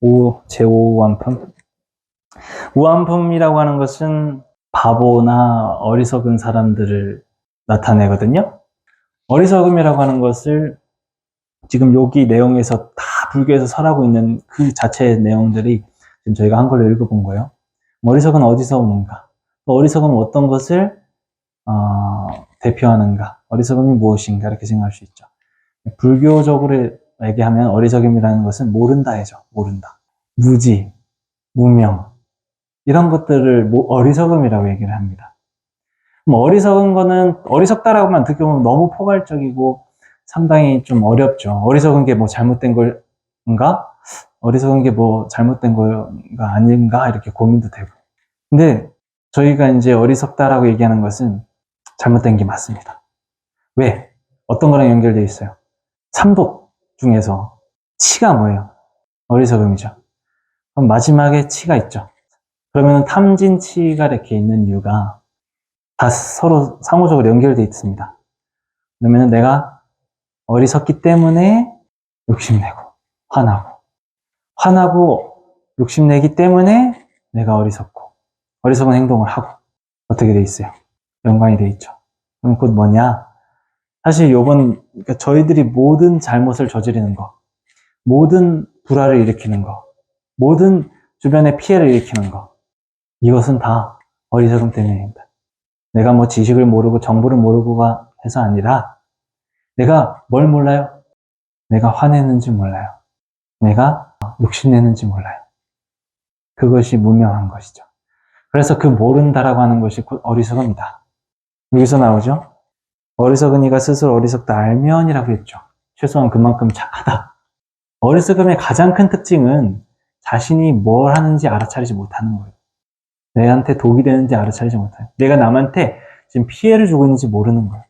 오, 제5완품? 우완품이라고 하는 것은 바보나 어리석은 사람들을 나타내거든요. 어리석음이라고 하는 것을 지금 여기 내용에서 다 불교에서 설하고 있는 그 자체의 내용들이 지금 저희가 한글로 읽어본 거예요. 어리석은 어디서 오는가? 또 어리석음은 어떤 것을 어, 대표하는가? 어리석음이 무엇인가? 이렇게 생각할 수 있죠. 불교적으로 얘기하면 어리석음이라는 것은 모른다해죠. 모른다. 무지, 무명 이런 것들을 모- 어리석음이라고 얘기를 합니다. 어리석은 거는 어리석다라고만 듣게 보면 너무 포괄적이고 상당히 좀 어렵죠. 어리석은 게 뭐 잘못된 걸인가? 어리석은 게 뭐 잘못된 거가 아닌가? 이렇게 고민도 되고. 근데 저희가 이제 어리석다라고 얘기하는 것은 잘못된 게 맞습니다. 왜? 어떤 거랑 연결되어 있어요? 삼독 중에서 치가 뭐예요? 어리석음이죠. 그럼 마지막에 치가 있죠. 그러면 탐진치가 이렇게 있는 이유가 다 서로 상호적으로 연결되어 있습니다. 그러면 내가 어리석기 때문에 욕심내고 화나고 화나고 욕심내기 때문에 내가 어리석고 어리석은 행동을 하고 어떻게 돼 있어요? 연관이 돼 있죠. 그럼 곧 뭐냐? 사실 요번 그러니까 저희들이 모든 잘못을 저지르는 거, 모든 불화를 일으키는 거, 모든 주변에 피해를 일으키는 거, 이것은 다 어리석음 때문입니다. 내가 뭐 지식을 모르고 정보를 모르고가 해서 아니라 내가 뭘 몰라요? 내가 화내는지 몰라요. 내가 욕심내는지 몰라요. 그것이 무명한 것이죠. 그래서 그 모른다라고 하는 것이 곧 어리석음이다. 여기서 나오죠? 어리석은 이가 스스로 어리석다 알면이라고 했죠. 최소한 그만큼 착하다. 어리석음의 가장 큰 특징은 자신이 뭘 하는지 알아차리지 못하는 거예요. 내한테 독이 되는지 알아차리지 못해요. 내가 남한테 지금 피해를 주고 있는지 모르는 거예요.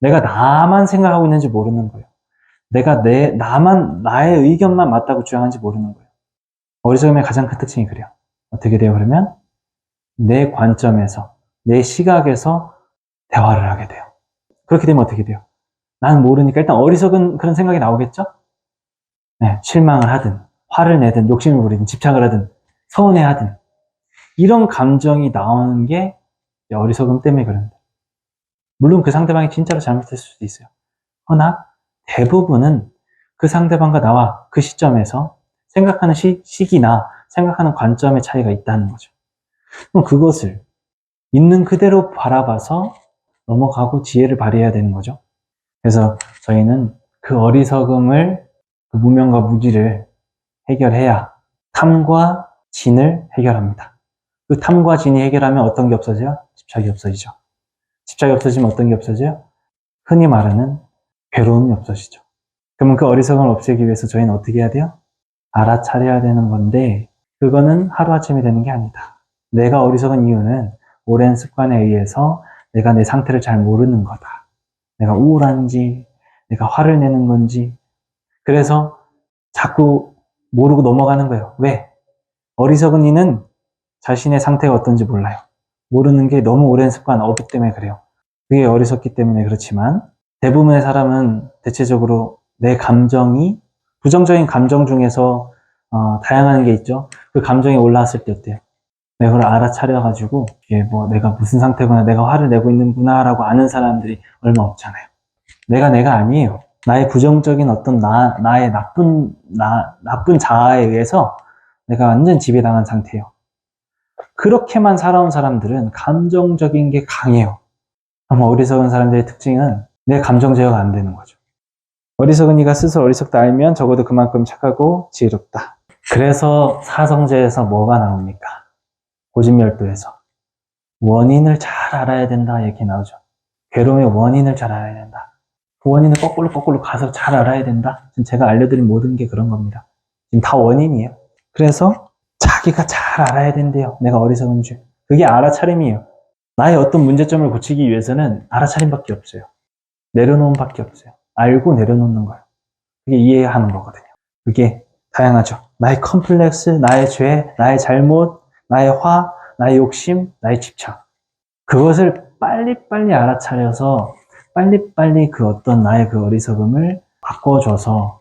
내가 나만 생각하고 있는지 모르는 거예요. 내가 내, 나만, 나의 의견만 맞다고 주장하는지 모르는 거예요. 어리석음의 가장 큰 특징이 그래요. 어떻게 돼요, 그러면? 내 관점에서, 내 시각에서 대화를 하게 돼요. 그렇게 되면 어떻게 돼요? 나는 모르니까 일단 어리석은 그런 생각이 나오겠죠? 네, 실망을 하든, 화를 내든, 욕심을 부리든, 집착을 하든, 서운해 하든, 이런 감정이 나오는 게 어리석음 때문에 그런다. 물론 그 상대방이 진짜로 잘못했을 수도 있어요. 허나 대부분은 그 상대방과 나와 그 시점에서 생각하는 시, 시기나 생각하는 관점의 차이가 있다는 거죠. 그럼 그것을 있는 그대로 바라봐서 넘어가고 지혜를 발휘해야 되는 거죠. 그래서 저희는 그 어리석음을, 그 무명과 무지를 해결해야 탐과 진을 해결합니다. 그 탐과 진이 해결하면 어떤 게 없어져요? 집착이 없어지죠. 집착이 없어지면 어떤 게 없어져요? 흔히 말하는 괴로움이 없어지죠. 그러면 그 어리석음을 없애기 위해서 저희는 어떻게 해야 돼요? 알아차려야 되는 건데, 그거는 하루아침에 되는 게 아니다. 내가 어리석은 이유는 오랜 습관에 의해서 내가 내 상태를 잘 모르는 거다. 내가 우울한지, 내가 화를 내는 건지. 그래서 자꾸 모르고 넘어가는 거예요. 왜? 어리석은 이는 자신의 상태가 어떤지 몰라요. 모르는 게 너무 오랜 습관, 어기 때문에 그래요. 그게 어리석기 때문에 그렇지만 대부분의 사람은 대체적으로 내 감정이 부정적인 감정 중에서 어, 다양한 게 있죠. 그 감정이 올라왔을 때 어때요? 내가 그걸 알아차려가지고 이게 뭐 내가 무슨 상태구나, 내가 화를 내고 있는구나라고 아는 사람들이 얼마 없잖아요. 내가 내가 아니에요. 나의 부정적인 어떤 나, 나의 나쁜, 나, 나쁜 자아에 의해서 내가 완전 지배당한 상태예요. 그렇게만 살아온 사람들은 감정적인 게 강해요. 아마 어리석은 사람들의 특징은 내 감정 제어가 안 되는 거죠. 어리석은 이가 스스로 어리석다 알면 적어도 그만큼 착하고 지혜롭다. 그래서 사성제에서 뭐가 나옵니까? 고집열도에서 원인을 잘 알아야 된다 이렇게 나오죠. 괴로움의 원인을 잘 알아야 된다. 그 원인을 거꾸로 거꾸로 가서 잘 알아야 된다. 지금 제가 알려드린 모든 게 그런 겁니다. 지금 다 원인이에요. 그래서 자기가 잘 알아야 된대요. 내가 어리석은 줄. 그게 알아차림이에요. 나의 어떤 문제점을 고치기 위해서는 알아차림밖에 없어요. 내려놓음밖에 없어요. 알고 내려놓는 거예요. 그게 이해하는 거거든요. 그게 다양하죠. 나의 컴플렉스, 나의 죄, 나의 잘못, 나의 화, 나의 욕심, 나의 집착. 그것을 빨리빨리 알아차려서 빨리빨리 그 어떤 나의 그 어리석음을 바꿔줘서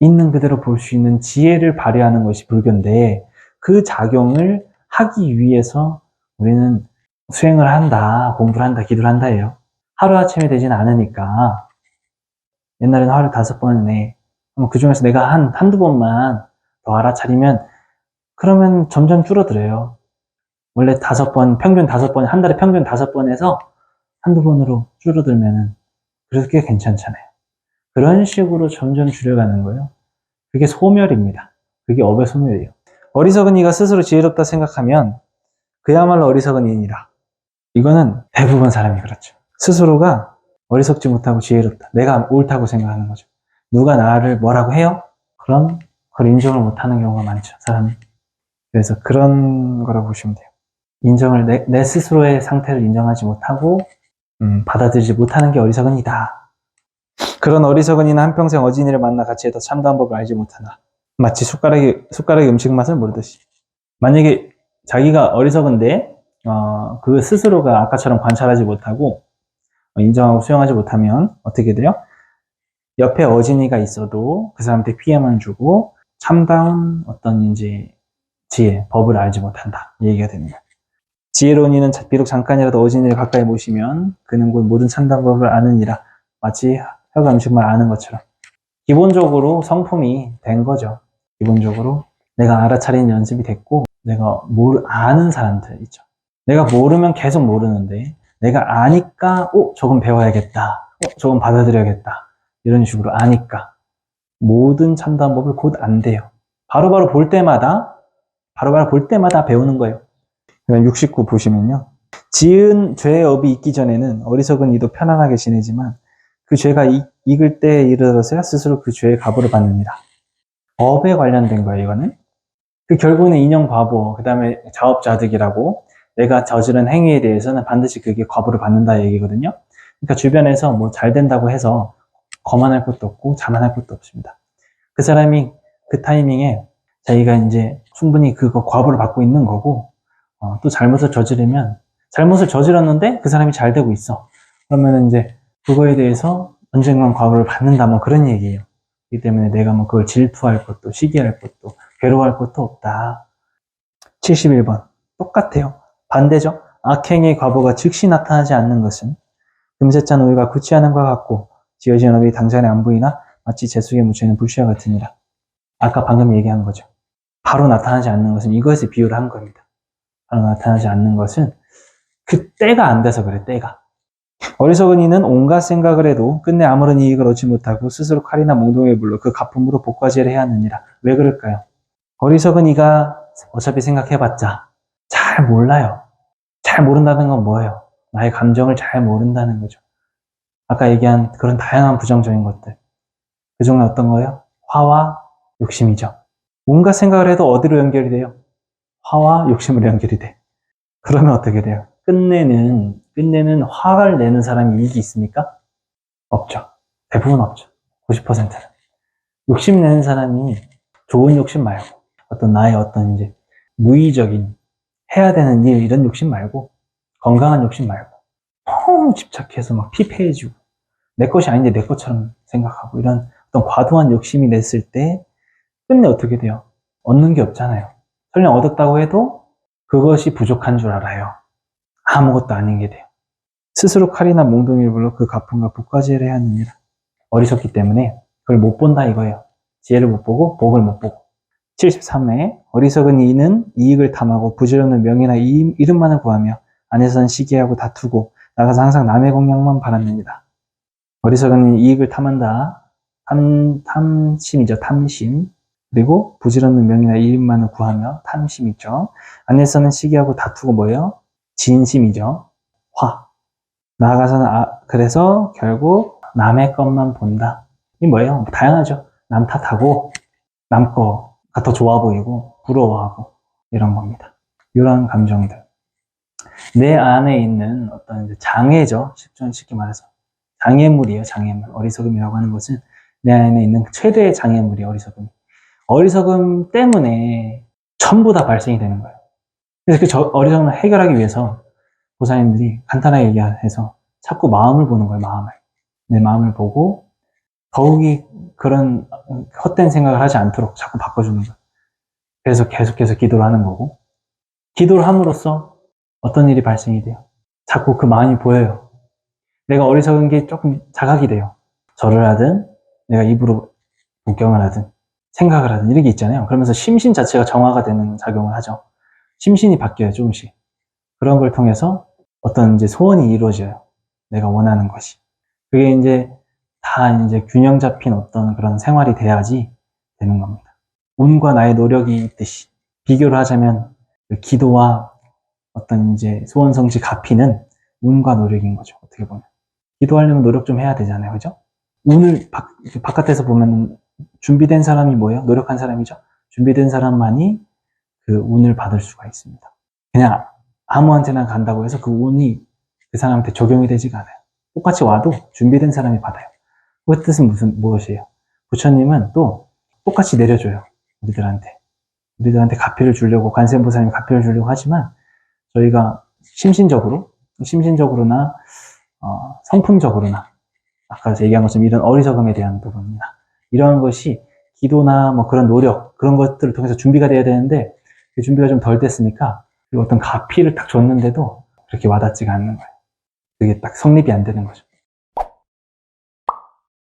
있는 그대로 볼 수 있는 지혜를 발휘하는 것이 불교인데 그 작용을 하기 위해서 우리는 수행을 한다, 공부를 한다, 기도를 한다예요. 하루아침에 되진 않으니까 옛날에는 하루 다섯 번에 그 중에서 내가 한 한두 번만 더 알아차리면 그러면 점점 줄어들어요. 원래 다섯 번, 평균 다섯 번, 한 달에 평균 다섯 번에서 한두 번으로 줄어들면은 그래도 꽤 괜찮잖아요. 그런 식으로 점점 줄여가는 거예요. 그게 소멸입니다. 그게 업의 소멸이에요. 어리석은 이가 스스로 지혜롭다 생각하면 그야말로 어리석은 이니라. 이거는 대부분 사람이 그렇죠. 스스로가 어리석지 못하고 지혜롭다. 내가 옳다고 생각하는 거죠. 누가 나를 뭐라고 해요? 그럼 그걸 인정을 못하는 경우가 많죠. 사람은. 그래서 그런 거라고 보시면 돼요. 인정을 내, 내 스스로의 상태를 인정하지 못하고 음, 받아들이지 못하는 게 어리석은이다. 그런 어리석은이는 한평생 어진이를 만나 같이 해도 참다한 법을 알지 못하나. 마치 숟가락이, 숟가락의 음식 맛을 모르듯이. 만약에 자기가 어리석은데, 어, 그 스스로가 아까처럼 관찰하지 못하고, 어, 인정하고 수용하지 못하면 어떻게 돼요? 옆에 어진이가 있어도 그 사람한테 피해만 주고, 참다운 어떤 이제 지혜, 법을 알지 못한다. 이 얘기가 됩니다. 지혜로운 이는 비록 잠깐이라도 어진 이를 가까이 모시면 그는 곧 모든 참다운 법을 아느니라. 마치 혀가 음식만 아는 것처럼. 기본적으로 성품이 된 거죠. 기본적으로 내가 알아차리는 연습이 됐고 내가 모르 아는 사람들 있죠. 내가 모르면 계속 모르는데 내가 아니까 어 저건 배워야겠다. 어 저건 받아들여야겠다. 이런 식으로 아니까 모든 참다운 법을 곧 안 돼요. 바로바로 볼 때마다 바로 바로 볼 때마다 배우는 거예요. 69 보시면요. 지은 죄의 업이 있기 전에는 어리석은 이도 편안하게 지내지만 그 죄가 이- 익을 때에 이르러서야 스스로 그 죄의 가보를 받느니라. 업에 관련된 거예요, 이거는. 그 결국은 인형 과보, 그 다음에 자업자득이라고 내가 저지른 행위에 대해서는 반드시 그게 과보를 받는다 얘기거든요. 그러니까 주변에서 뭐 잘 된다고 해서 거만할 것도 없고 자만할 것도 없습니다. 그 사람이 그 타이밍에 자기가 이제 충분히 그거 과보를 받고 있는 거고 어, 또 잘못을 저지르면 잘못을 저질렀는데 그 사람이 잘 되고 있어. 그러면 이제 그거에 대해서 언젠간 과보를 받는다 뭐 그런 얘기예요. 그렇기 때문에 내가 뭐 그걸 질투할 것도 시기할 것도 괴로워할 것도 없다. 71번 똑같아요. 반대죠. 악행의 과보가 즉시 나타나지 않는 것은 금세찬 오이가 구취하는 것 같고 지어진 업이 당장에 안 보이나 마치 재수에 묻혀있는 불씨와 같으니라. 아까 방금 얘기한 거죠. 바로 나타나지 않는 것은 이것에 비유를 한 겁니다. 바로 나타나지 않는 것은 그 때가 안 돼서 그래, 때가. 어리석은 이는 온갖 생각을 해도 끝내 아무런 이익을 얻지 못하고 스스로 칼이나 몽둥이에 물러 그 가품으로 복과제를 해야 하느니라. 왜 그럴까요? 어리석은 이가 어차피 생각해봤자 잘 몰라요. 잘 모른다는 건 뭐예요? 나의 감정을 잘 모른다는 거죠. 아까 얘기한 그런 다양한 부정적인 것들. 그 중에 어떤 거예요? 화와 욕심이죠. 온갖 생각을 해도 어디로 연결이 돼요? 화와 욕심으로 연결이 돼. 그러면 어떻게 돼요? 끝내는, 끝내는 화를 내는 사람이 이익이 있습니까? 없죠. 대부분 없죠. 90%는. 욕심 내는 사람이 좋은 욕심 말고, 어떤 나의 어떤 이제 무의적인 해야 되는 일, 이런 욕심 말고, 건강한 욕심 말고, 너무 집착해서 막 피폐해지고, 내 것이 아닌데 내 것처럼 생각하고, 이런 어떤 과도한 욕심이 냈을 때, 끝내 어떻게 돼요? 얻는 게 없잖아요. 설령 얻었다고 해도 그것이 부족한 줄 알아요. 아무것도 아닌 게 돼요. 스스로 칼이나 몽둥이를 불러 그 가품과 복과제를 해야 하느니라. 어리석기 때문에 그걸 못 본다 이거예요. 지혜를 못 보고 복을 못 보고. 73회 어리석은 이는 이익을 탐하고 부질없는 명예나 이- 이름만을 구하며 안에서는 시기하고 다투고 나가서 항상 남의 공양만 바랍니다. 어리석은 이익을 탐한다. 탐, 탐심이죠. 탐심. 그리고 부질없는 명예나 이름만을 구하며 탐심이죠. 안에서는 시기하고 다투고 뭐예요? 진심이죠. 화. 나아가서는 아, 그래서 결국 남의 것만 본다. 이 뭐예요? 다양하죠. 남 탓하고 남 거가 더 좋아 보이고 부러워하고 이런 겁니다. 이런 감정들. 내 안에 있는 어떤 장애죠. 쉽게 말해서 장애물이에요. 장애물. 어리석음이라고 하는 것은 내 안에 있는 최대의 장애물이 어리석음. 어리석음 때문에 전부 다 발생이 되는 거예요. 그래서 그 저- 어리석음을 해결하기 위해서 보사님들이 간단하게 얘기해서 자꾸 마음을 보는 거예요, 마음을. 내 마음을 보고 더욱이 그런 헛된 생각을 하지 않도록 자꾸 바꿔주는 거예요. 그래서 계속해서 기도를 하는 거고, 기도를 함으로써 어떤 일이 발생이 돼요. 자꾸 그 마음이 보여요. 내가 어리석은 게 조금 자각이 돼요. 절을 하든, 내가 입으로 복경을 하든, 생각을 하든, 이런 게 있잖아요. 그러면서 심신 자체가 정화가 되는 작용을 하죠. 심신이 바뀌어요, 조금씩. 그런 걸 통해서 어떤 이제 소원이 이루어져요. 내가 원하는 것이. 그게 이제 다 이제 균형 잡힌 어떤 그런 생활이 돼야지 되는 겁니다. 운과 나의 노력이 있듯이 비교를 하자면 그 기도와 어떤 이제 소원 성취 가피는 운과 노력인 거죠. 어떻게 보면. 기도하려면 노력 좀 해야 되잖아요. 그죠? 운을 바, 바깥에서 보면 준비된 사람이 뭐예요? 노력한 사람이죠. 준비된 사람만이 그 운을 받을 수가 있습니다. 그냥 아무한테나 간다고 해서 그 운이 그 사람한테 적용이 되지가 않아요. 똑같이 와도 준비된 사람이 받아요. 그 뜻은 무슨, 무엇이에요? 부처님은 또 똑같이 내려줘요. 우리들한테. 우리들한테 가피를 주려고, 관세음보살님이 가피를 주려고 하지만, 저희가 심신적으로, 심신적으로나, 어, 성품적으로나, 아까 얘기한 것처럼 이런 어리석음에 대한 부분이나, 이런 것이 기도나 뭐 그런 노력, 그런 것들을 통해서 준비가 돼야 되는데, 그 준비가 좀 덜 됐으니까, 그 어떤 가피를 딱 줬는데도 그렇게 와닿지가 않는 거예요. 그게 딱 성립이 안 되는 거죠.